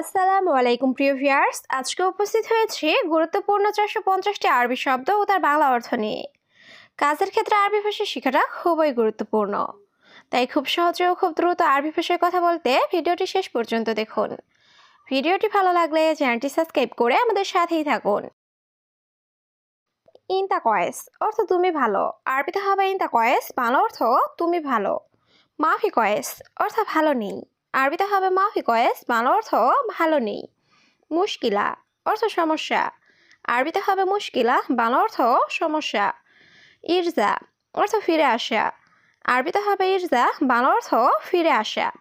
আসসালামু আলাইকুম, প্রিয় ভিউয়ার্স। আজকে উপস্থিত হয়েছে গুরুত্বপূর্ণ চারশো পঞ্চাশটি আরবি শব্দ ও তার বাংলা অর্থ নিয়ে। কাজের ক্ষেত্রে আরবি ভাষা শেখাটা খুবই গুরুত্বপূর্ণ। তাই খুব সহজে ও খুব দ্রুত আরবি ভাষায় কথা বলতে ভিডিওটি শেষ পর্যন্ত দেখুন। ভিডিওটি ভালো লাগলে চ্যানেলটি সাবস্ক্রাইব করে আমাদের সাথেই থাকুন। ইনতা কয়েস অর্থ তুমি ভালো। আরবিতে হবে ইনতা কয়েস, বাংলা অর্থ তুমি ভালো। মাফি কয়েস অর্থ ভালো নেই। আরবিতে হবে মাফি কয়েস বাংলা অর্থ ভালো নেই। মুশকিলা, অর্থ সমস্যা। আরবিতে হবে মুশকিলা, বাংলা অর্থ সমস্যা। ইরজা, অর্থ ফিরে আসা। আরবিতে হবে ইরজা, বাংলা অর্থ ফিরে আসা।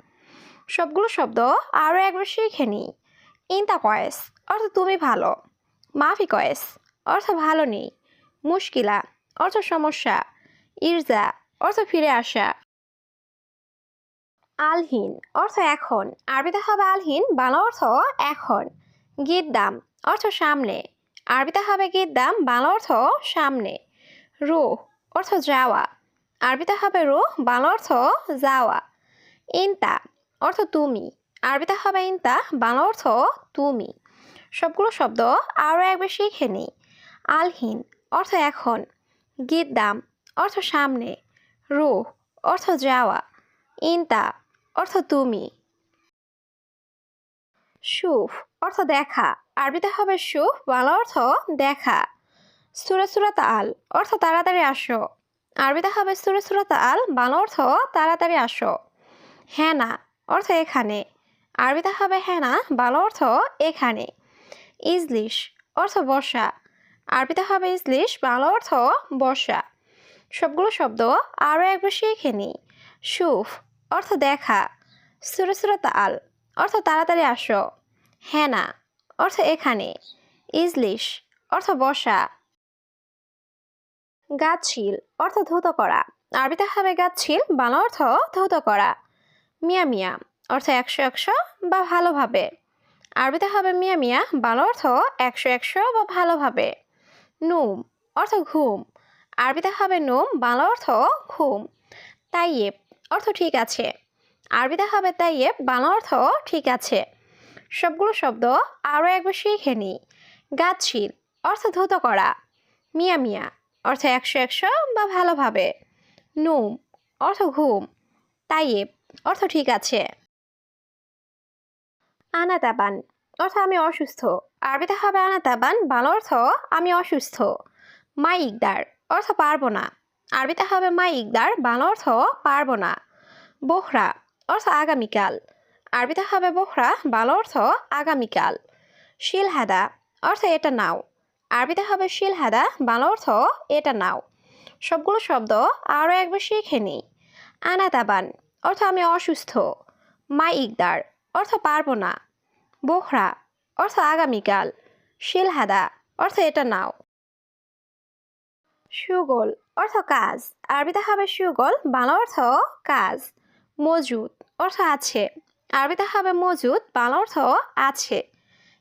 সবগুলো শব্দ আরও একবার শিখে নিই। ইনতা কয়েস অর্থ তুমি ভালো। মাফি কয়েস অর্থ ভালো নেই। মুশকিলা, অর্থ সমস্যা। ইরজা, অর্থ ফিরে আসা। আলহীন, অর্থ এখন। আরবিতে হবে আলহীন, বাংলা অর্থ এখন। গিদ্দাম অর্থ সামনে। আরবিতে হবে গিদ্দাম বাংলা অর্থ সামনে। রুহ, অর্থ যাওয়া। আরবিতে হবে রুহ, বাংলা অর্থ যাওয়া। ইনতা, অর্থ তুমি। আরবিতে হবে ইনতা, বাংলা অর্থ তুমি। সবগুলো শব্দ আরও একবার শিখে নিই। আলহীন, অর্থ এখন। গিদ্দাম অর্থ সামনে। রুহ, অর্থ যাওয়া। ইনতা অর্থ তুমি। সুফ, অর্থ দেখা। আরবিতে হবে সুফ, বাংলা অর্থ দেখা। সুরে সুরাত আল অর্থ তাড়াতাড়ি আসো। আরবিতে হবে সুরে সুরাত আল বাংলা অর্থ তাড়াতাড়ি আসো। হেনা, অর্থ এখানে। আরবিতে হবে হেনা, বাংলা অর্থ এখানে। ইজলিশ, অর্থ বসা। আরবিতে হবে ইজলিশ, বাংলা অর্থ বসা। সবগুলো শব্দ আরও একবার শিখে নিই সুফ অর্থ দেখা। সুরে সুরত আল অর্থ তাড়াতাড়ি আসো। হেনা। অর্থ এখানে। ইজলিশ। অর্থ বসা। গাছিল অর্থ ধৌত করা। আরবিতে হবে গাছিল বাংলা অর্থ ধৌত করা। মিয়া মিয়া। অর্থ একশো একশো বা ভালোভাবে। আরবিতে হবে মিয়া মিয়া, বাংলা অর্থ একশো একশো বা ভালোভাবে। নুম। অর্থ ঘুম। আরবিতে হবে নুম, বাংলা অর্থ ঘুম। তাইয়েব। অর্থ ঠিক আছে। আরবিতে হবে তাইয়েব বাংলা অর্থ ঠিক আছে। সবগুলো শব্দ আরও একবার শিখে নিই গাছিল অর্থ ধুত করা। মিয়া মিয়া, অর্থ একশো একশো বা ভালোভাবে নুম, অর্থ ঘুম। তাইয়েব অর্থ ঠিক আছে। আনাতাবান, অর্থ আমি অসুস্থ। আরবিতে হবে আনাতাবান, বাংলা অর্থ আমি অসুস্থ। মাইকদার, অর্থ পারব না। আরবিতে হবে মা ইকদার, বাংলা অর্থ পারব না বোহরা অর্থ আগামীকাল। আরবিতে হবে বোহরা, বাংলা অর্থ আগামীকাল। শিলহাদা অর্থ এটা নাও। আরবিতে হবে শিলহাদা, বাংলা অর্থ এটা নাও। সবগুলো শব্দ আরও একবার শিখে নিই। আনাতাবান অর্থ আমি অসুস্থ। মা ইকদার অর্থ পারব না বোহরা অর্থ আগামীকাল। শিলহাদা অর্থ এটা নাও। সুগোল অর্থ কাজ। আরবিতে হবে সুগোল, বাংলা অর্থ কাজ। মজুদ অর্থ আছে। আরবিতে হবে মজুদ বাংলা অর্থ আছে।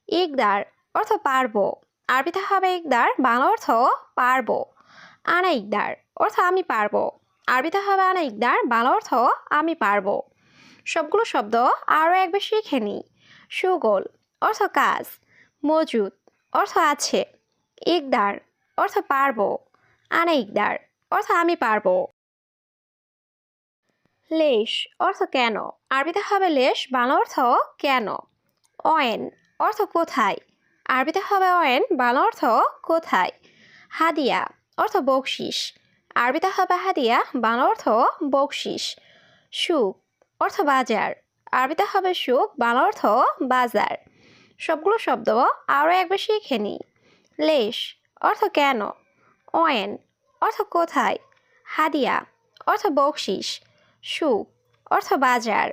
ইকদার অর্থ পারব। আরবিতে হবে ইকদার, বাংলা অর্থ পারব। আনা ইকদার অর্থ আমি পারব। আরবিতে হবে আনা ইকদার, বাংলা অর্থ আমি পারব। সবগুলো শব্দ আরও একবার শিখে নিই সুগোল অর্থ কাজ। মজুদ অর্থ আছে। ইকদার অর্থ পারব। আনা ইকদার অর্থ আমি পারব। লেশ, অর্থ কেন? আরবিতে হবে লেশ, বাংলা অর্থ কেন? অয়েন, অর্থ কোথায়? আরবিতে হবে অয়েন, বাংলা অর্থ কোথায়? হাদিয়া, অর্থ বকশিস। আরবিতে হবে হাদিয়া, বাংলা অর্থ বকশিস। সুখ অর্থ বাজার। আরবিতে হবে সুখ বাংলা অর্থ বাজার। সবগুলো শব্দ আরও একবার শিখে নিই। লেশ, অর্থ কেন? অয়েন অর্থ কোথায়? হাদিয়া অর্থ বকশিস। সু অর্থ বাজার।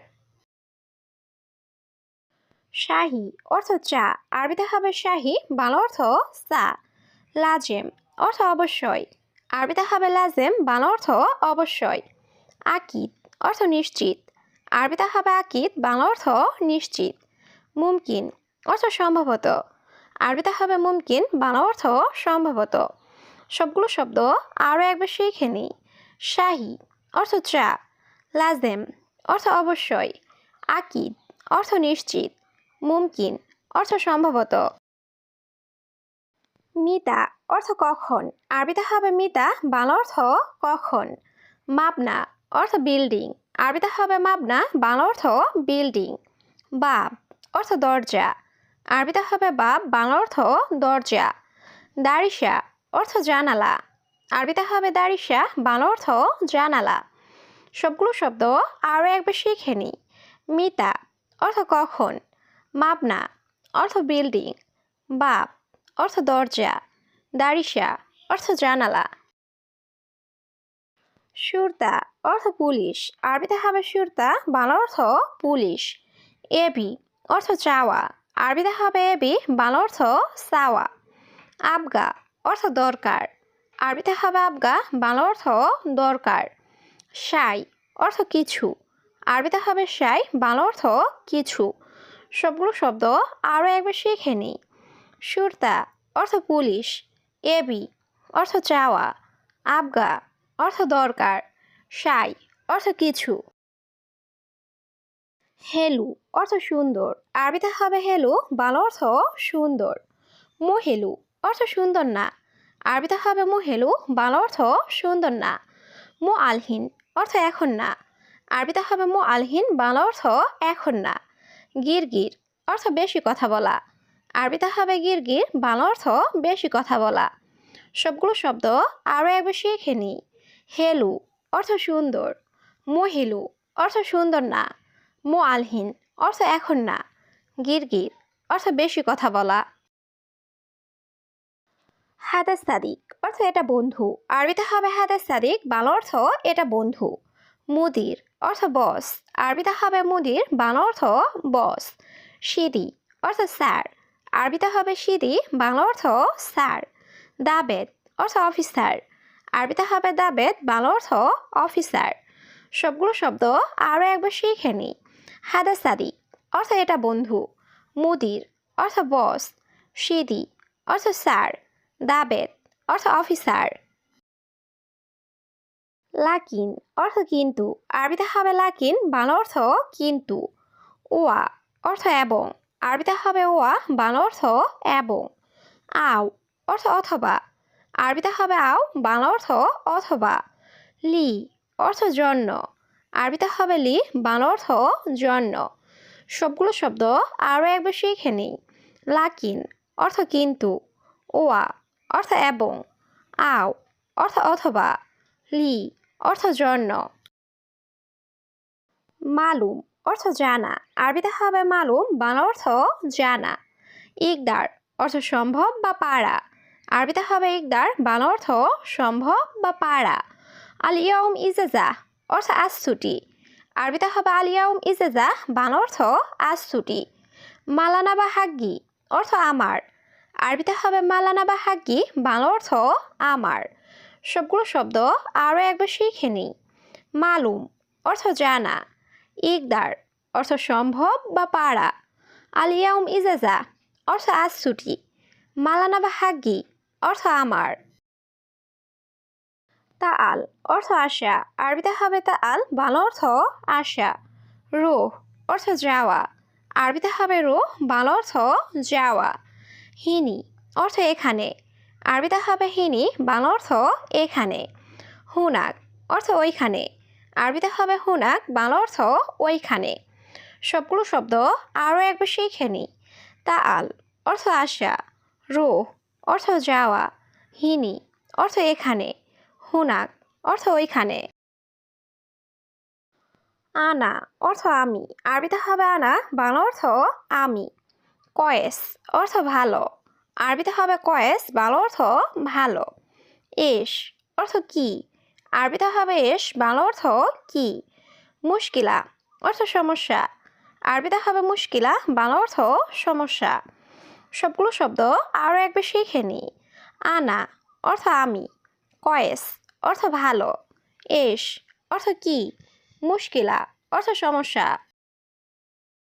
শাহি অর্থ চা। আরবিতে হবে শাহি, বাংলা অর্থ চা। লাজেম অর্থ অবশ্যই। আরবিতে হবে লাজেম, বাংলা অর্থ অবশ্যই। আকিদ অর্থ নিশ্চিত। আরবিতে হবে আকিদ, বাংলা অর্থ নিশ্চিত। মুমকিন অর্থ সম্ভবত। আরবিতে হবে মুমকিন, বাংলা অর্থ সম্ভবত। সবগুলো শব্দ আরও একবার শিখে নিই। শাহি, অর্থ চা। লাজেম, অর্থ অবশ্যই। আকিদ, অর্থ নিশ্চিত। মুমকিন, অর্থ সম্ভবত। মিতা, অর্থ কখন? আরবিতে হবে মিতা, বাংলা অর্থ কখন? মাপনা, অর্থ বিল্ডিং। আরবিতে হবে মাপনা, বাংলা অর্থ বিল্ডিং। বাব, অর্থ দরজা। আরবিতে হবে বাব, বাংলা অর্থ দরজা। দারিসা অর্থ জানালা। আরবিতে হবে দারিসা বাংলা অর্থ জানালা। সবগুলো শব্দ আরও একবার শিখে নিই মিতা, অর্থ কখন? মাবনা অর্থ বিল্ডিং। বাপ, অর্থ দরজা। দারিসা অর্থ জানালা। সুরতা, অর্থ পুলিশ। আরবিতে হবে সুরতা, বাংলা অর্থ পুলিশ। এবি, অর্থ চাওয়া। আরবিতে হবে এবি, বাংলা অর্থ চাওয়া। আবগা অর্থ দরকার। আরবিতে হবে আবগা, বাংলা অর্থ দরকার। সাই অর্থ কিছু। আরবিতে হবে সাই, বাংলা অর্থ কিছু। সবগুলো শব্দ আরও একবার শিখে নিই। সুরতা অর্থ পুলিশ। এবি অর্থ চাওয়া। আবগা অর্থ দরকার। সাই অর্থ কিছু। হেলু অর্থ সুন্দর। আরবিতে হবে হেলু, বাংলা অর্থ সুন্দর। মোহেলু অর্থ সুন্দর না। আরবিতে হবে মোহেলু বাংলা অর্থ সুন্দর না। মো আলহীন, অর্থ এখন না। আরবিতে হবে মো আলহীন, বাংলা অর্থ এখন না। গির গির অর্থ বেশি কথা বলা। আরবিতে হবে গির গির বাংলা অর্থ বেশি কথা বলা। সবগুলো শব্দ আরও একবার শিখে নিই হেলু, অর্থ সুন্দর। মহিলু অর্থ সুন্দর না। মো আলহীন, অর্থ এখন না। গির গির অর্থ বেশি কথা বলা। হাদাস সাদিক অর্থ এটা বন্ধু। আরবিতে হবে হাদাস সাদিক বাংলা অর্থ এটা বন্ধু। মুদির, অর্থ বস আরবিতে হবে মুদির, বাংলা অর্থ বস সিদি, অর্থ স্যার আরবিতে হবে সিদি, বাংলা অর্থ স্যার দাবেদ, অর্থ অফিসার আরবিতে হবে দাবেদ, বাংলা অর্থ অফিসার সবগুলো শব্দ আরও একবার শিখে নিই হাদা সাদিক অর্থ এটা বন্ধু। মুদির, অর্থ বস সিদি, অর্থ স্যার দাবেদ, অর্থ অফিসার। লাকিন, অর্থ কিন্তু, আরবিতে হবে লাকিন, বাংলা অর্থ কিন্তু। ওয়া, অর্থ এবং, আরবিতে হবে ওয়া, বাংলা অর্থ এবং। আও, অর্থ অথবা, আরবিতে হবে আও, বাংলা অর্থ অথবা। লি, অর্থ জন্য, আরবিতে হবে লি, বাংলা অর্থ জন্য। সবগুলো শব্দ আরও একবার শিখে নিই। লাকিন, অর্থ কিন্তু। ওয়া অর্থ এবং, আও, অর্থ অথবা, লি, অর্থ জন্য। মালুম, অর্থ জানা। আরবিতে হবে মালুম, বাংলা অর্থ জানা। ইকদার, অর্থ সম্ভব বা পারা। আরবিতে হবে ইকদার, বাংলা অর্থ সম্ভব বা পারা। আলিয়াউম ইজেজা, অর্থ আজ ছুটি। আরবিতে হবে আলিয়াউম ইজেজা, বাংলা অর্থ আজ ছুটি। মালানা বা হাগ্গি, অর্থ আমার। আরবিতে হবে মালানা বা হাগ্গি বাংলা অর্থ আমার। সবগুলো শব্দ আরও একবার শিখে নিই। মালুম, অর্থ জানা। ইকদার, অর্থ সম্ভব বা পারা। আলিয়াউম ইজেজা, অর্থ আজ ছুটি। মালানা বা হাগ্গি অর্থ আমার। তা আল অর্থ আশা। আরবিতে হবে তা আল বাংলা অর্থ আশা। রোহ, অর্থ যাওয়া। আরবিতে হবে রোহ, বাংলা অর্থ যাওয়া। হিনি, অর্থ এখানে। আরবিতে হবে হিনি, বাংলা অর্থ এখানে। হুনাক, অর্থ ওইখানে। আরবিতে হবে হুনাক, বাংলা অর্থ ওইখানে। সবগুলো শব্দ আরও একবার শিখে নিই তা আল অর্থ আশা। রোহ, অর্থ যাওয়া। হিনি, অর্থ এখানে। হুনাক, অর্থ ওইখানে। আনা, অর্থ আমি। আরবিতে হবে আনা, বাংলা অর্থ আমি। কয়েস অর্থ ভালো। আরবিতে হবে কয়েস, বাংলা অর্থ ভালো। এস অর্থ কি? আরবিতে হবে এস, বাংলা অর্থ কি? মুশকিলা অর্থ সমস্যা। আরবিতে হবে মুশকিলা, বাংলা অর্থ সমস্যা। সবগুলো শব্দ আরও একবার শিখে নিই আনা অর্থ আমি। কয়েস অর্থ ভালো। এস অর্থ কি? মুশকিলা অর্থ সমস্যা।